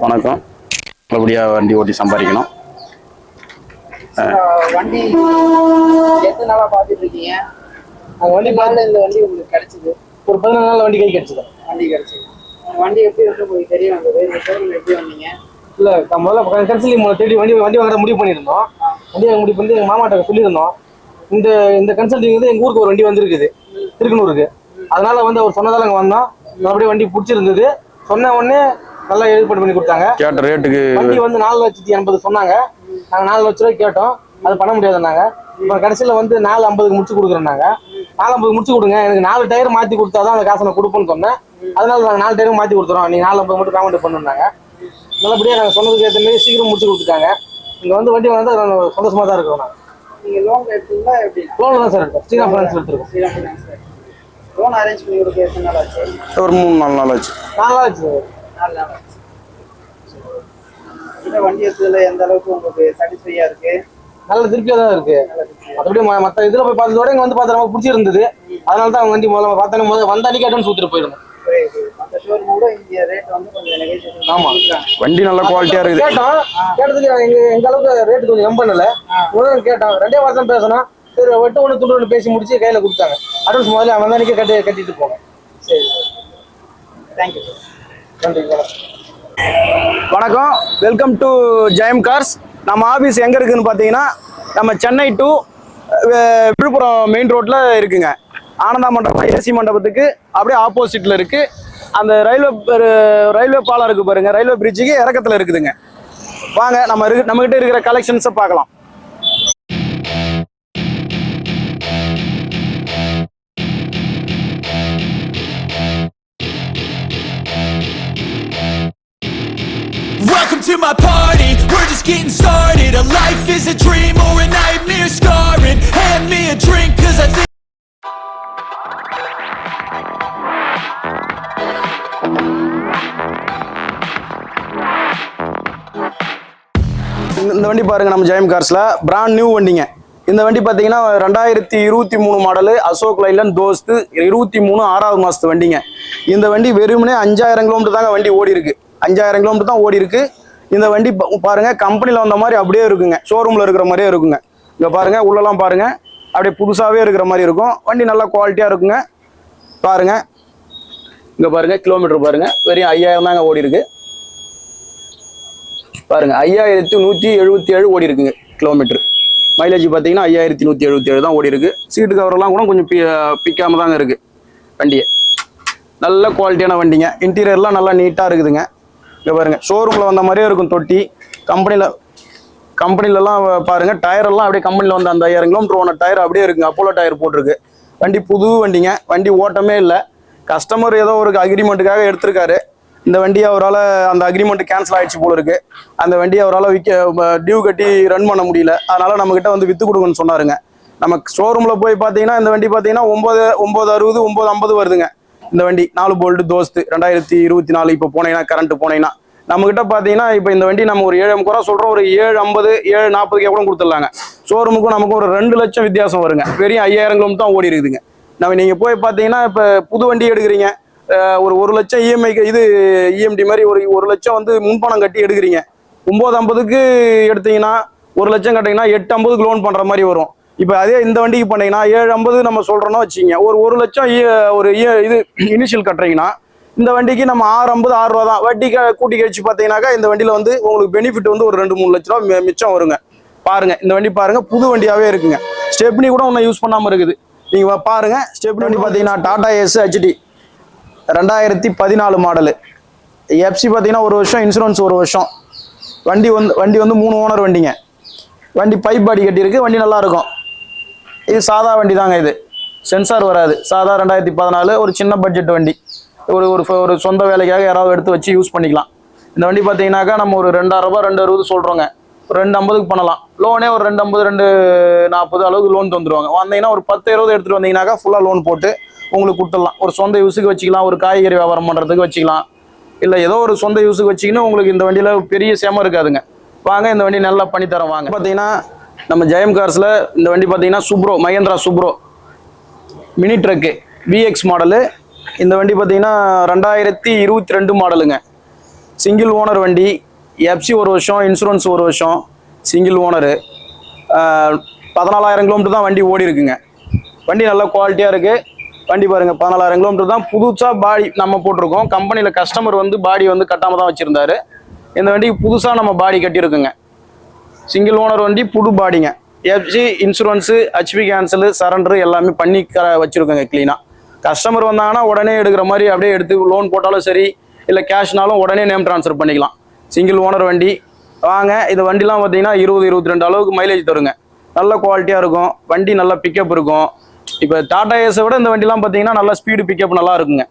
வணக்கம். நல்லபடியாக வண்டி ஓட்டி சம்பாதிக்கணும். வண்டி எத்தனை நாளா பாத்துட்டு இருக்கீங்க? நாங்க வண்டி நாள்ல இந்த வண்டி உங்களுக்கு கிடைச்சது. ஒரு பதினாலு நாள் வண்டி கை கிடைச்சது? வண்டி கிடைச்சது. வண்டி எப்படி வந்து உங்களுக்கு தெரிய வந்தது? இந்த ஷோரூம் எப்படி வந்தீங்க? இல்ல நான் முதல்ல கன்சல்டிங் மூலம் தேடி வண்டி வண்டி வாங்குற முடிவு பண்ணியிருந்தோம். வண்டி வாங்க முடிவு பண்ணி எங்க மாமாட்ட சொல்லியிருந்தோம். இந்த இந்த கன்சல்டிங் வந்து எங்க ஊருக்கு ஒரு வண்டி வந்திருக்குது. திருக்கனூருக்கு. அதனால வந்து அவர் சொன்னதால அங்க வந்தோம். நல்லபடியா வண்டி பிடிச்சிருந்தது. சொன்ன உடனே நல்லா ஏற்பாடு பண்ணி கொடுத்தாங்க. கேட்ட ரேட்டுக்கு வண்டி வந்து நாலு லட்சத்தி எண்பது சொன்னாங்க. நாங்க நாலு லட்ச ரூபாய் கேட்டோம். அது பண்ண முடியாதுன்னாங்க. இப்போ கடைசியில வந்து நாலு ஐம்பதுக்கு முடிச்சு கொடுக்குறேன்னாங்க. நாலு ஐம்பது முடிச்சு கொடுங்க. எனக்கு நாலு டயர் மாத்தி கொடுத்தாதான் அந்த காசை நான் கொடுப்பேன்னு சொன்னேன். அதனால நாங்கள் நாலு டயரும் மாத்தி கொடுத்துறோம். நீங்க நாலு ஐம்பது மட்டும் பேமெண்ட் பண்ணுனாங்க நல்லபடியா நாங்கள் சொன்னதுக்கு ஏற்ற மாதிரி சீக்கிரம் முடிச்சு கொடுத்துட்டாங்க. இங்க வந்து வண்டி வந்து நாங்கள் சந்தோஷமா தான் இருக்கிறோம் நாங்கள் நீங்க லோன் எடுத்தீங்களா எப்படி? லோன் தான் சார் எடுத்தோம். ஸ்ரீராம் ஃபைனான்ஸ் எடுத்துருக்கோம். ஸ்ரீராம் சார் லோன் அரேஞ்ச் பண்ணி கொடுக்க எத்தனை நாள் ஆச்சு? ஒரு மூணு நாலு நாள் ஆச்சு. நாலு நாள் ஆச்சு. சார் இந்த வண்டி எடுத்ததுல எந்த அளவுக்கு உங்களுக்கு சாட்டிஸ்ஃபையா இருக்கு? நல்ல திருப்தியா தான் இருக்கு. மற்றபடி மற்ற இதுல போய் பார்த்ததோட இங்க வந்து பார்த்தா நமக்கு பிடிச்சிருந்தது. அதனால தான் அவங்க வண்டி முதல்ல பார்த்தா முதல்ல வந்த அன்னைக்கு கேட்டோன்னு சூத்திட்டு போயிருந்தோம் புரியுது மற்ற ஷோரூம் கூட இங்க ரேட் வந்து கொஞ்சம் நெகோசியேஷன் ஆமா. வண்டி நல்ல குவாலிட்டியாக இருக்குது. கேட்டோம் கேட்டதுக்கு எங்க எங்க அளவுக்கு ரேட் கொஞ்சம் கம் பண்ணல. முதல்ல கேட்டோம் ரெண்டே வாரம் தான் பேசணும் சரி வெட்டு ஒன்று துண்டு ஒன்று பேசி முடிச்சு கையில கொடுத்தாங்க. அட்வான்ஸ் முதல்ல அவன் அன்னைக்கு கட்டி கட்டிட்டு போங்க. சரி தேங்க்யூ வணக்கம். வணக்கம் வெல்கம் டு ஜெயம் கார்ஸ் நம்ம ஆஃபீஸ் எங்கே இருக்குதுன்னு பார்த்தீங்கன்னா நம்ம சென்னை டு விழுப்புரம் மெயின் ரோட்டில் இருக்குங்க. ஆனந்தா மண்டபம் ஏசி மண்டபத்துக்கு அப்படியே ஆப்போசிட்டில் இருக்குது அந்த ரயில்வே ரயில்வே பாலம் இருக்குது பாருங்கள் ரயில்வே பிரிட்ஜுக்கு இறக்கத்தில் இருக்குதுங்க. வாங்க நம்ம இருக்கு நம்மகிட்ட இருக்கிற கலெக்ஷன்ஸை பார்க்கலாம். To my party, we're just getting started. A life is a dream or a nightmare scarring. Hand me a drink cause I think இந்த வண்டி பாருங்க நம்ம ஜெயம் கார்ஸ்ல பிராண்ட் நியூ வண்டிங்க. இந்த வண்டி பார்த்தீங்கன்னா ரெண்டாயிரத்தி இருபத்தி மூணு மாடலு அசோக் லைலன் தோஸ்து இருபத்தி மூணு ஆறாவது மாசத்து வண்டிங்க. இந்த வண்டி வெறுமனே அஞ்சாயிரம் கிலோமீட்டர் தாங்க வண்டி ஓடி இருக்கு அஞ்சாயிரம் கிலோமீட்டர் தான் ஓடி இருக்கு இந்த வண்டி பாருங்க கம்பெனியில் வந்த மாதிரி அப்படியே இருக்குங்க. ஷோரூமில் இருக்கிற மாதிரியே இருக்குங்க. இங்கே பாருங்க உள்ளலாம் பாருங்க. அப்படியே புதுசாகவே இருக்கிற மாதிரி இருக்கும். வண்டி நல்லா குவாலிட்டியாக இருக்குங்க. பாருங்க. இங்கே பாருங்க கிலோமீட்டர் பாருங்க. வெறும் ஐயாயிரம் தாங்க ஓடி இருக்கு. பாருங்க ஐயாயிரத்தி நூற்றி எழுபத்தி ஏழு ஓடி இருக்குங்க கிலோமீட்டர் மைலேஜ் பார்த்தீங்கன்னா ஐயாயிரத்தி நூற்றி எழுபத்தி ஏழு தான் ஓடி இருக்கு. சீட்டு கவரெல்லாம் கூட கொஞ்சம் பி பிக்காம தாங்க இருக்கு வண்டியை. நல்ல குவாலிட்டியான வண்டிங்க. இன்டீரியர்லாம் நல்லா நீட்டாக இருக்குதுங்க. இங்கே பாருங்கள் ஷோரூமில் வந்த மாதிரியே இருக்கும் தொட்டி. கம்பெனியில் கம்பெனிலலாம் பாருங்க டயரெல்லாம் அப்படியே கம்பெனியில் வந்து அந்த ஐயாயிரம் கிலோமீட்டர் ஓன டயர் அப்படியே இருக்குங்க. அப்போலோ டயர் போட்டிருக்கு. வண்டி புது வண்டிங்க வண்டி ஓட்டமே இல்லை. கஸ்டமர் ஏதோ ஒரு அக்ரிமெண்ட்டுக்காக எடுத்திருக்காரு. இந்த வண்டி அவரால் அந்த அக்ரிமெண்ட் கேன்சல் ஆயிடுச்சு போல இருக்கு. அந்த வண்டியை அவரால் விற்க டியூ கட்டி ரன் பண்ண முடியல. அதனால நம்மக்கிட்ட வந்து விற்று கொடுங்கன்னு சொன்னாருங்க. நம்ம ஷோரூமில் போய் பார்த்தீங்கன்னா இந்த வண்டி பார்த்தீங்கன்னா ஒம்பது ஒம்பது அறுபது ஒம்பது ஐம்பது வருதுங்க. இந்த வண்டி நாலு போல்டு தோஸ்து ரெண்டாயிரத்தி இருபத்தி நாலு இப்போ போனீங்கன்னா கரண்ட் போனீங்கன்னா நம்மகிட்ட பார்த்தீங்கன்னா இப்போ இந்த வண்டி நம்ம ஒரு ஏழு குறை சொல்கிறோம் ஒரு ஏழு ஐம்பது ஏழு நாற்பதுக்கே கூட கொடுத்துடலாங்க. ஷோரூமுக்கும் நமக்கும் ஒரு ரெண்டு லட்சம் வித்தியாசம் வருங்க. வெறும் ஐயாயிரம் கிலோமீட்டர் தான் ஓடி இருக்குதுங்க. நம்ம நீங்கள் போய் பார்த்தீங்கன்னா இப்போ புது வண்டி எடுக்கிறீங்க. ஒரு ஒரு லட்சம் இஎம்ஐக்கு இது இஎம்டி மாதிரி ஒரு ஒரு லட்சம் வந்து முன்பணம் கட்டி எடுக்கிறீங்க. ஒம்பது ஐம்பதுக்கு எடுத்தீங்கன்னா ஒரு லட்சம் கட்டிங்கன்னா எட்டு ஐம்பதுக்கு லோன் பண்ணுற மாதிரி வரும். இப்போ அதே இந்த வண்டிக்கு பண்ணீங்கன்னா ஏழு ஐம்பது நம்ம சொல்கிறோன்னா வச்சுங்க ஒரு ஒரு லட்சம் ஒரு இது இனிஷியல் கட்டுறீங்கன்னா இந்த வண்டிக்கு நம்ம ஆறு ஐம்பது ஆறு ரூபா தான். வட்டி கூட்டி கழிச்சு பார்த்தீங்கன்னாக்கா இந்த வண்டியில் வந்து உங்களுக்கு பெனிஃபிட் வந்து ஒரு ரெண்டு மூணு லட்ச ரூபா மிச்சம் வருங்க. பாருங்க இந்த வண்டி பாருங்க புது வண்டியாகவே இருக்குங்க. ஸ்டெப்னி கூட ஒன்றும் யூஸ் பண்ணாமல் இருக்குது. நீங்கள் வா- பாருங்க ஸ்டெப்னி வண்டி பார்த்தீங்கன்னா டாடா எஸ் ஹெச்டி ரெண்டாயிரத்தி பதினாலு மாடலு எஃப்சி பார்த்தீங்கன்னா ஒரு வருஷம் இன்சூரன்ஸ் ஒரு வருஷம். வண்டி வந்து வண்டி வந்து மூணு ஓனர் வண்டிங்க. வண்டி பைப் பாடி கட்டியிருக்கு வண்டி நல்லா இருக்கும். இது சாதா வண்டி தாங்க இது. சென்சார் வராது. சாதா ரெண்டாயிரத்தி பதினாலு ஒரு சின்ன பட்ஜெட் வண்டி. ஒரு ஒரு ஒரு சொந்த வேலைக்காக யாராவது எடுத்து வச்சு யூஸ் பண்ணிக்கலாம். இந்த வண்டி பார்த்தீங்கன்னாக்கா நம்ம ஒரு ரெண்டாயிரம் ரூபாய் ரெண்டு அறுபது சொல்கிறோங்க ஒரு ரெண்டு ஐம்பதுக்கு பண்ணலாம். லோனே ஒரு ரெண்டு ஐம்பது ரெண்டு நாற்பது அளவுக்கு லோன் தந்துடுவாங்க வந்தீங்கன்னா ஒரு பத்து இருபது எடுத்துகிட்டு வந்தீங்கன்னாக்கா ஃபுல்லாக லோன் போட்டு உங்களுக்கு கொடுத்துடலாம். ஒரு சொந்த யூஸுக்கு வச்சுக்கலாம். ஒரு காய்கறி வியாபாரம் பண்ணுறதுக்கு வச்சுக்கலாம். இல்லை ஏதோ ஒரு சொந்த யூஸுக்கு வச்சிங்கன்னா உங்களுக்கு இந்த வண்டியில் பெரிய சேமம் இருக்காதுங்க. வாங்க இந்த வண்டி நல்லா பண்ணி வாங்க. பார்த்தீங்கன்னா நம்ம ஜெயம் கார்ஸில் இந்த வண்டி பார்த்தீங்கன்னா Supro Mahindra Supro mini truck VX model இந்த வண்டி பார்த்தீங்கன்னா ரெண்டாயிரத்தி இருபத்தி ரெண்டு மாடலுங்க சிங்கிள் ஓனர் வண்டி. எஃப்சி ஒரு வருஷம் இன்சூரன்ஸ் ஒரு வருஷம். சிங்கிள் ஓனரு பதினாலாயிரம் கிலோமீட்டர் தான் வண்டி ஓடி இருக்குங்க. வண்டி நல்லா குவாலிட்டியாக இருக்குது வண்டி பாருங்கள் பதினாலாயிரம் கிலோமீட்டர் தான் புதுசாக பாடி நம்ம போட்டிருக்கோம். கம்பெனியில் கஸ்டமர் வந்து பாடி வந்து கட்டாமல் தான் வச்சுருந்தாரு. இந்த வண்டிக்கு புதுசாக நம்ம பாடி கட்டியிருக்குங்க. சிங்கிள் ஓனர் வண்டி புது பாடிங்க FG insurance HP cancel surrender எல்லாமே பண்ணி க வச்சுருக்கோங்க க்ளீனாக கஸ்டமர் வந்தாங்கன்னா உடனே எடுக்கிற மாதிரி அப்படியே எடுத்து லோன் போட்டாலும் சரி இல்லை கேஷ்னாலும் உடனே நேம் ட்ரான்ஸ்ஃபர் பண்ணிக்கலாம். சிங்கிள் ஓனர் வண்டி. வாங்க இந்த வண்டிலாம் பார்த்தீங்கன்னா இருபது இருபத்தி ரெண்டு அளவுக்கு மைலேஜ் தருங்க. நல்ல குவாலிட்டியாக இருக்கும். வண்டி நல்லா பிக்கப் இருக்கும். இப்போ டாடா ஏஸை விட இந்த வண்டிலாம் பார்த்தீங்கன்னா நல்லா ஸ்பீடு பிக்கப் நல்லா இருக்குங்க.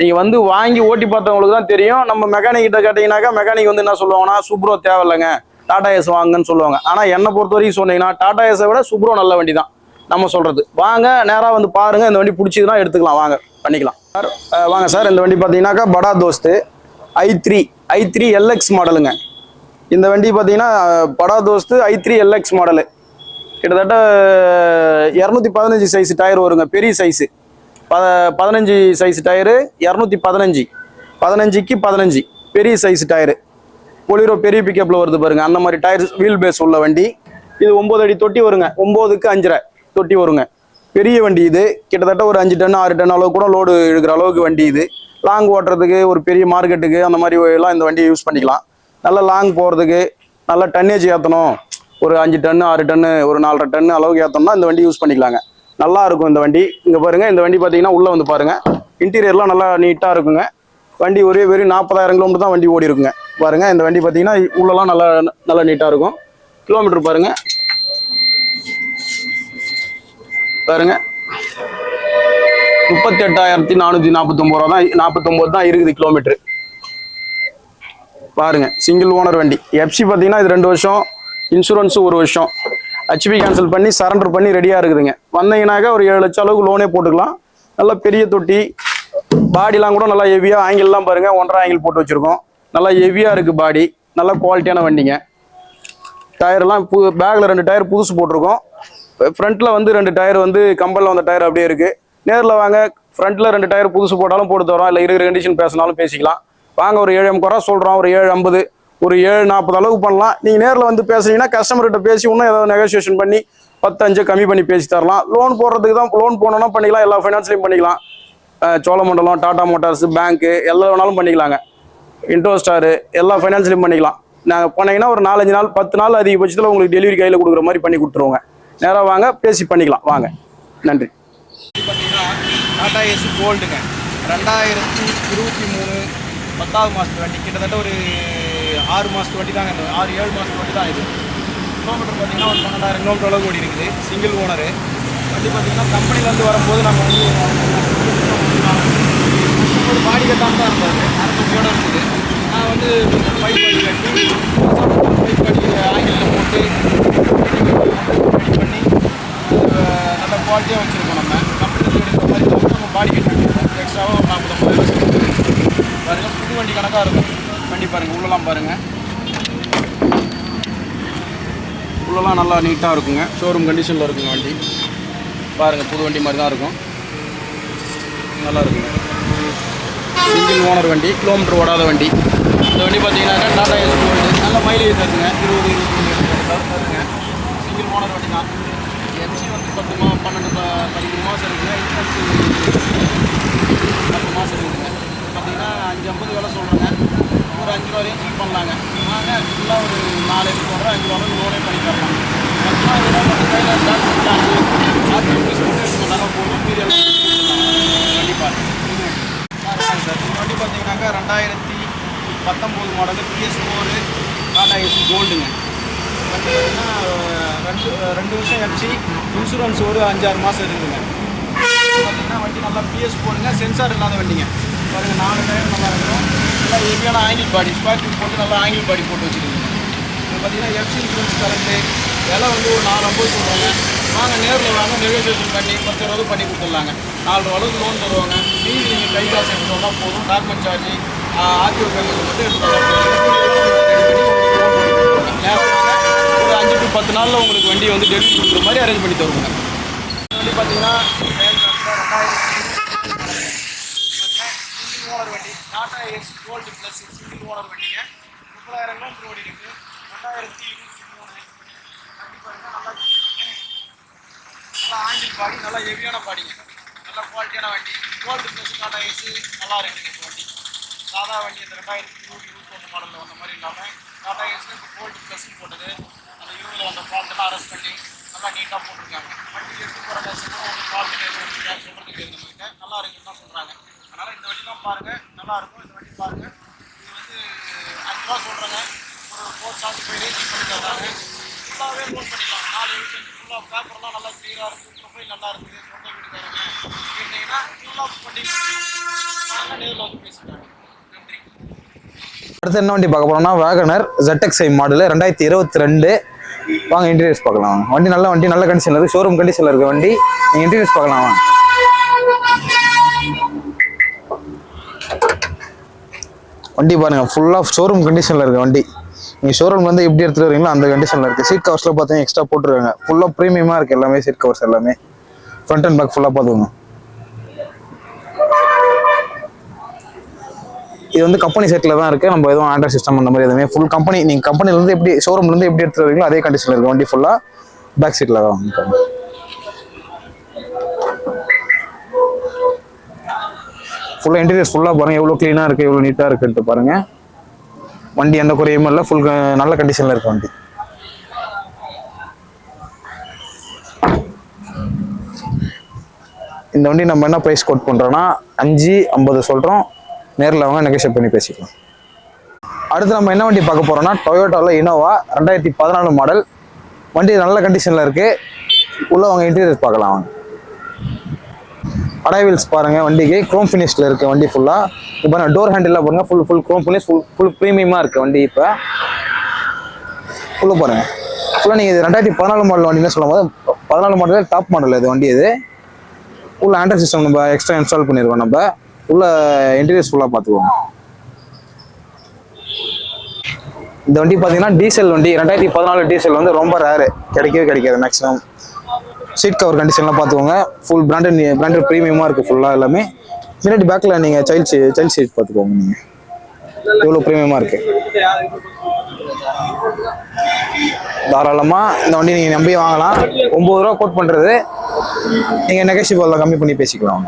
நீங்கள் வந்து வாங்கி ஓட்டி பார்த்தவங்களுக்கு தான் தெரியும். நம்ம மெக்கானிக்கிட்ட கேட்டிங்கனாக்கா மெக்கானிக் வந்து என்ன சொல்லுவாங்கன்னா சூப்ரோ தேவையில்லைங்க. டாடா ஏஸ் வாங்கன்னு சொல்லுவாங்க. ஆனால் என்னை பொறுத்த வரைக்கும் சொன்னீங்கன்னா டாடா ஏஸை விட சுப்ரோ நல்ல வண்டி தான் நம்ம சொல்கிறது வாங்க நேராக வந்து பாருங்கள் இந்த வண்டி பிடிச்சதுன்னா எடுத்துக்கலாம். வாங்க பண்ணிக்கலாம். சார் வாங்க சார் இந்த வண்டி பார்த்தீங்கன்னாக்கா Bada Dost I three I three LX மாடலுங்க இந்த வண்டி பார்த்தீங்கன்னா Bada Dost I three LX model கிட்டத்தட்ட இரநூத்தி பதினஞ்சு சைஸ் டயர் வருங்க பெரிய சைஸு ப பதினஞ்சு சைஸ் டயரு இரநூத்தி பதினஞ்சு. பதினஞ்சுக்கு பதினஞ்சு பெரிய சைஸ் டயரு பொலிரோ பெரிய பிக்கப்பில் வருது பாருங்க. அந்த மாதிரி டயர் வீல் பேஸ் உள்ள வண்டி. இது ஒம்பது அடி தொட்டி வருங்க. ஒம்போதுக்கு அஞ்சரை தொட்டி வருங்க. பெரிய வண்டி இது. கிட்டத்தட்ட ஒரு அஞ்சு டன் ஆறு டன் அளவுக்கு கூட லோடு இழுக்கிற அளவுக்கு வண்டி இது. லாங் ஓட்டுறதுக்கு ஒரு பெரிய மார்க்கெட்டுக்கு அந்த மாதிரி எல்லாம் இந்த வண்டியை யூஸ் பண்ணிக்கலாம். நல்லா லாங் போகிறதுக்கு நல்லா டன்னேஜ் ஏற்றணும் ஒரு அஞ்சு டன்னு ஆறு டன்னு ஒரு நாலரை டன்னு அளவுக்கு ஏற்றோம்னா இந்த வண்டி யூஸ் பண்ணிக்கலாங்க. நல்லா இருக்கும் இந்த வண்டி. இங்கே பாருங்கள் இந்த வண்டி பார்த்தீங்கன்னா உள்ளே வந்து பாருங்கள் இன்டீரியர்லாம் நல்லா நீட்டாக இருக்குங்க. வண்டி ஒரே வெறும் நாற்பதாயிரம் கிலோமீட்டர் தான் வண்டி ஓடி இருக்குங்க பாருங்க இந்த வண்டி பார்த்தீங்கன்னா உள்ளலாம் நல்லா நல்லா நீட்டாக இருக்கும். கிலோமீட்டர் பாருங்க. பாருங்க. முப்பத்தி எட்டாயிரத்தி நானூற்றி நாற்பத்தொம்பது ரூபா தான் நாற்பத்தொம்போது தான் இருக்குது கிலோமீட்ரு பாருங்க சிங்கிள் ஓனர் வண்டி. எஃப்சி பார்த்தீங்கன்னா இது ரெண்டு வருஷம் இன்சூரன்ஸு ஒரு வருஷம். ஹெச்பி கேன்சல் பண்ணி சரண்டர் பண்ணி ரெடியாக இருக்குதுங்க. வந்தீங்கன்னாக்கா ஒரு ஏழு லட்சம் அளவுக்கு லோனே போட்டுக்கலாம். நல்ல பெரிய தொட்டி பாடிலாம் கூட நல்லா ஹெவியாக ஆங்கிள்லாம் பாருங்கள் ஒன்றரை ஆங்கிள் போட்டு வச்சுருக்கோம். நல்லா ஹெவியாக இருக்குது பாடி நல்ல குவாலிட்டியான வண்டிங்க. டயர்லாம் பு பேக்கில் ரெண்டு டயர் புதுசு போட்டிருக்கோம். ஃப்ரண்ட்டில் வந்து ரெண்டு டயர் வந்து கம்பலில் வந்த டயர் அப்படியே இருக்குது நேரில் வாங்க ஃப்ரண்ட்டில் ரெண்டு டயர் புதுசு போட்டாலும் போட்டு தரோம். இல்லை இருக்கிற கண்டிஷன் பேசினாலும் பேசிக்கலாம். வாங்க ஒரு ஏழு குறை சொல்கிறோம் ஒரு ஏழு ஐம்பது ஒரு ஏழு நாற்பது அளவுக்கு பண்ணலாம். நீங்கள் நேரில் வந்து பேசுனீங்கன்னா கஸ்டமர்கிட்ட பேசி இன்னும் ஏதாவது நெகோசியேஷன் பண்ணி பத்து அஞ்சு கம்மி பண்ணி பேசி தரலாம். லோன் போடுறதுக்கு தான் லோன் போனோம்னா பண்ணிக்கலாம். எல்லா ஃபைனான்ஸ்லையும் பண்ணிக்கலாம். சோழமண்டலம் டாடா மோட்டார்ஸ் பேங்க்கு எல்லாம் வேணாலும் பண்ணிக்கலாங்க. இன்டோஸ்டாரு எல்லா ஃபைனான்ஸ்லையும் பண்ணிக்கலாம். நாங்கள் போனீங்கன்னா ஒரு நாலஞ்சு நாள் பத்து நாள் அதிகபட்சத்தில் உங்களுக்கு டெலிவரி கையில் கொடுக்குற மாதிரி பண்ணி கொடுத்துருவோங்க. நேராக வாங்க பேசி பண்ணிக்கலாம். வாங்க. நன்றி. பார்த்தீங்கன்னா டாடா ஏசி கோல்டுங்க. ரெண்டாயிரத்தி இருபத்தி மூணு பத்தாவது மாதத்து வண்டி கிட்டத்தட்ட ஒரு ஆறு மாதத்து வண்டி தாங்க இந்த ஆறு ஏழு மாதத்து வண்டி தான் இது. கிலோமீட்டர் பார்த்தீங்கன்னா ஒரு பன்னெண்டாயிரம் கிலோமீட்டர் அளவு ஓடி இருக்குது சிங்கிள் ஓனரு வண்டி பார்த்தீங்கன்னா கம்பெனிலேருந்து வரும்போது நம்ம வந்து ஒரு பாடி கட்டாக தான் இருந்தார் அரசோட இருந்தது நான் வந்து பைப் பாடி கட்டி பைப் பாடி ஆங்கிலில் போட்டு ரெடி பண்ணி நல்ல குவாலிட்டியாக வச்சுருக்கோம் நம்ம கம்பெனியில் எடுக்கிற மாதிரி தவிர்த்து நம்ம பாடி கட்டி வச்சுருக்கோம் எக்ஸ்ட்ராவாக ஒரு நாற்பது பாருங்கள் புது வண்டி கணக்காக இருக்கும் வண்டி பாருங்கள் உள்ளலாம் பாருங்கள் உள்ளலாம் நல்லா நீட்டாக இருக்குங்க ஷோரூம் கண்டிஷனில் இருக்குங்க வண்டி பாருங்கள் புது வண்டி மாதிரி தான் இருக்கும். நல்லா இருக்குங்க சிங்கிள் ஓனர் வண்டி கிலோமீட்டர் ஓடாத வண்டி. இந்த வண்டி பார்த்தீங்கன்னாக்கா டாடா எஸ் கோல்டு நல்ல மைலேஜ் தருங்க இருபது இருபத்தி தருங்க சிங்கிள் ஓனர் வண்டி தான். எம்சி வந்து பத்து மா பன்னெண்டு பதிமூணு மாதம் இருக்குங்க. இன்சூரன்ஸ் பத்து மாதம் இருக்குதுங்க பார்த்தீங்கன்னா அஞ்சு ஐம்பது வேலை சொல்கிறேங்க ஒரு அஞ்சு ரூபா ரேஞ்சுக்கு பண்ணலாங்க. நாங்கள் ஃபுல்லாக ஒரு நாலு எட்டு போடுற அஞ்சு ரூபா லோனே பண்ணி தரலாம் மொத்தமாக இதெல்லாம் கையில் ஸ்டார்ட் பண்ணிட்டாங்க ஆர்டி ஆஃபீஸ் மட்டும் எடுத்து பண்ணாலும் போதும் மீதி எல்லாம் சார் இந்த வண்டி பார்த்தீங்கன்னாக்கா ரெண்டாயிரத்தி பத்தொம்போது model BS four Tata Ace கோல்டுங்க வண்டி பார்த்தீங்கன்னா ரெண்டு ரெண்டு வருஷம் எஃப்சி இன்சூரன்ஸ் ஒரு அஞ்சாறு மாதம் இருக்குதுங்க பார்த்தீங்கன்னா வண்டி நல்லா பிஎஸ் போடுங்க சென்சார் இல்லாத வண்டிங்க. பாருங்கள் நாலு டயர் நல்லா இருக்கும். நல்லா ஹெவியான ஆங்கிள் பாடி ஸ்பார்க்கிங் போட்டு நல்லா ஆங்கிள் பாடி போட்டு வச்சுருக்கீங்க. இப்போ பார்த்தீங்கன்னா எஃப்சி இன்சூரன்ஸ் கரண்ட்டு விலை வந்து ஒரு நாலு ஐம்பது சொல்லுவாங்க. வாங்க நேரில் வாங்க நெகோசியேஷன் பண்ணி பத்து ரூபா பண்ணி கொடுத்துடலாங்க. நாலு ரூபா அளவுக்கு லோன் தருவாங்க. மீதி நீங்கள் கை காசு எடுத்து வந்தால் போதும். டாக்குமெண்ட் சார்ஜ் ஆர்டிஓ கையில் மட்டும் எடுத்து ஒரு அஞ்சு டு பத்து நாளில் உங்களுக்கு வண்டி வந்து டெலிவரி கொடுக்குற மாதிரி அரேஞ்ச் பண்ணி தருவாங்க. வண்டி பார்த்தீங்கன்னா ஓனர் வண்டி. Tata Ace gold plus single owner வண்டிங்க. முப்பதாயிரம் கிலோமீட்டர் ஓடி இருக்குது ரெண்டாயிரத்தி ஆண்டி நல்லா நல்லா பாடி நல்லா ஹெவியான பாடிங்க. நல்ல குவாலிட்டியான வண்டி. கோல்டு ப்ளஸ் டாடா ஏசி நல்லா இருக்குங்க இந்த வண்டி. சாதா வண்டி இந்த ரெண்டாயிரத்தி இருபது இருபத்தொன்று மாடலில் வந்த மாதிரி இல்லாமல் டாடா ஏசியில் இப்போ கோல்டு ப்ளஸ்ன்னு போட்டது. அந்த இருபதில் வந்த ஃபால்ட்டெல்லாம் அரெஸ்ட் பண்ணி நல்லா நீட்டாக போட்டிருக்காங்க. வண்டி எடுத்து போகிற கஷ்டமும் உங்களுக்கு கால் பண்ணி எதுவும் சொல்கிறதுக்கு இருந்தவங்க நல்லா இருக்குன்னு தான் சொல்கிறாங்க அதனால் இந்த வண்டி தான் பாருங்கள் நல்லா இருக்கும். இந்த வண்டி பாருங்கள் இது வந்து அஞ்சு ரூபா சொல்கிறாங்க ஒரு ஃபோர் சார்ஜ் ஃபைவ் ரேஞ்சிங் பண்ணி தர்றாங்க ஃபுல்லாகவே லோன் பண்ணிக்கலாம். நாலு எழுபத்தஞ்சு ஃபுல்லாக பேப்பர்லாம் நல்லா க்ளியராக இருக்குது ப்ரொஃபைல் நல்லா இருக்குது சொந்த வீட்டுக்காரங்க கேட்டீங்கன்னா ஃபுல்லாக பண்ணி நாங்கள் நேரில் வந்து பேசிட்டாங்க அடுத்து என்ன வண்டி பார்க்க போறோம்னா வேகனர் ZXi மாடல் ரெண்டாயிரத்தி இருபத்தி ரெண்டு. வாங்க இன்டீரியர்ஸ் பார்க்கலாம். வண்டி நல்ல வண்டி நல்ல கண்டிஷனில் இருக்குது ஷோரூம் கண்டிஷனில் இருக்க வண்டி. நீங்கள் இன்டீரியர்ஸ் பார்க்கலாம் வாங்க. வண்டி பாருங்க ஃபுல்லாக ஷோரூம் கண்டிஷனில் இருக்க வண்டி. நீங்கள் ஷோரூம் வந்து எப்படி எடுத்துட்டு வரீங்களோ அந்த கண்டிஷனில் இருக்குது சீட் கவர்ஸில் பார்த்தீங்கன்னா எக்ஸ்ட்ரா போட்டுருக்காங்க. ஃபுல்லாக ப்ரீமியமாக இருக்குது எல்லாமே சீட் கவர்ஸ் எல்லாமே. ஃப்ரண்ட் அண்ட் பேக் ஃபுல்லாக பார்த்துக்கோங்க இது வந்து கம்பெனி செட்டில் தான் இருக்குது நம்ம எதுவும் ஆண்ட்ராய்ட் சிஸ்டம் அந்த மாதிரி எதுவுமே ஃபுல் கம்பெனி நீங்கள் கம்பெனிலேருந்து எப்படி ஷோரூம்லேருந்து எப்படி எடுத்துட்டு வரீங்களோ அதே கண்டிஷனில் இருக்குது வண்டி ஃபுல்லாக பேக் சீட்டில் தான் வந்துருக்காங்க ஃபுல்லாக இன்டீரியர்ஸ் ஃபுல்லாக பாருங்கள் எவ்வளோ க்ளீனாக இருக்குது எவ்வளோ நீட்டாக இருக்குன்ட்டு பாருங்கள் வண்டி எந்த குறையுமே இல்லை ஃபுல் நல்ல கண்டிஷனில் இருக்க வண்டி. இந்த வண்டி நம்ம என்ன ப்ரைஸ் கோட் பண்ணுறோன்னா அஞ்சு ஐம்பது சொல்கிறோம் நேரில் அவங்க நெகோஷியேட் பண்ணி பேசிக்கலாம். அடுத்து நம்ம என்ன வண்டி பார்க்க போகிறோம்னா டொயோட்டோவில் இனோவா ரெண்டாயிரத்தி பதினாலு மாடல் வண்டி நல்ல கண்டிஷனில் இருக்குது உள்ளவங்க இன்டீரியர் பார்க்கலாம் வாங்க. அடாய் பாருங்கள் வண்டிக்கு க்ரோம் ஃபினிஷில் இருக்குது வண்டி ஃபுல்லாக இப்போ நான் டோர் ஹேண்டில் பாருங்கள் full full chrome finish full full ப்ரீமியமாக இருக்குது வண்டி இப்போ. ஃபுல்லாக பாருங்கள் ஃபுல்லாக நீங்கள் இது ரெண்டாயிரத்தி பதினாலு மாடல் வண்டின்னு சொல்லும் போது பதினாலு மாடல் டாப் மாடல் இது வண்டி இது. உள்ள ஆண்ட்ராய்ட் சிஸ்டம் நம்ம எக்ஸ்ட்ரா இன்ஸ்டால் பண்ணியிருக்கோம் நம்ம. உள்ள இன்டீரியர்ஸ் ஃபுல்லாக பார்த்துக்குவோம். இந்த வண்டி பார்த்தீங்கன்னா டீசல் வண்டி. ரெண்டாயிரத்தி பதினாலு டீசல் வந்து ரொம்ப ரேரு கிடைக்கவே கிடைக்காது மேக்ஸிமம் சீட் கவர் கண்டிஷன்லாம் பார்த்துக்கோங்க. ஃபுல் பிராண்டட் பிராண்டட் ப்ரீமியமாக இருக்குது ஃபுல்லாக எல்லாமே. பின்னாடி பேக்கில் நீங்கள் சைல்ட் சைல்ட் சீட் பார்த்துக்கோங்க நீங்கள் எவ்வளோ ப்ரீமியமாக இருக்குது தாராளமாக இந்த வண்டி நீங்கள் நம்பி வாங்கலாம். ஒம்பது ரூபா கோட் பண்ணுறது நீங்கள் நெகோஷியபிள் கம்மி பண்ணி பேசிக்கலாம்.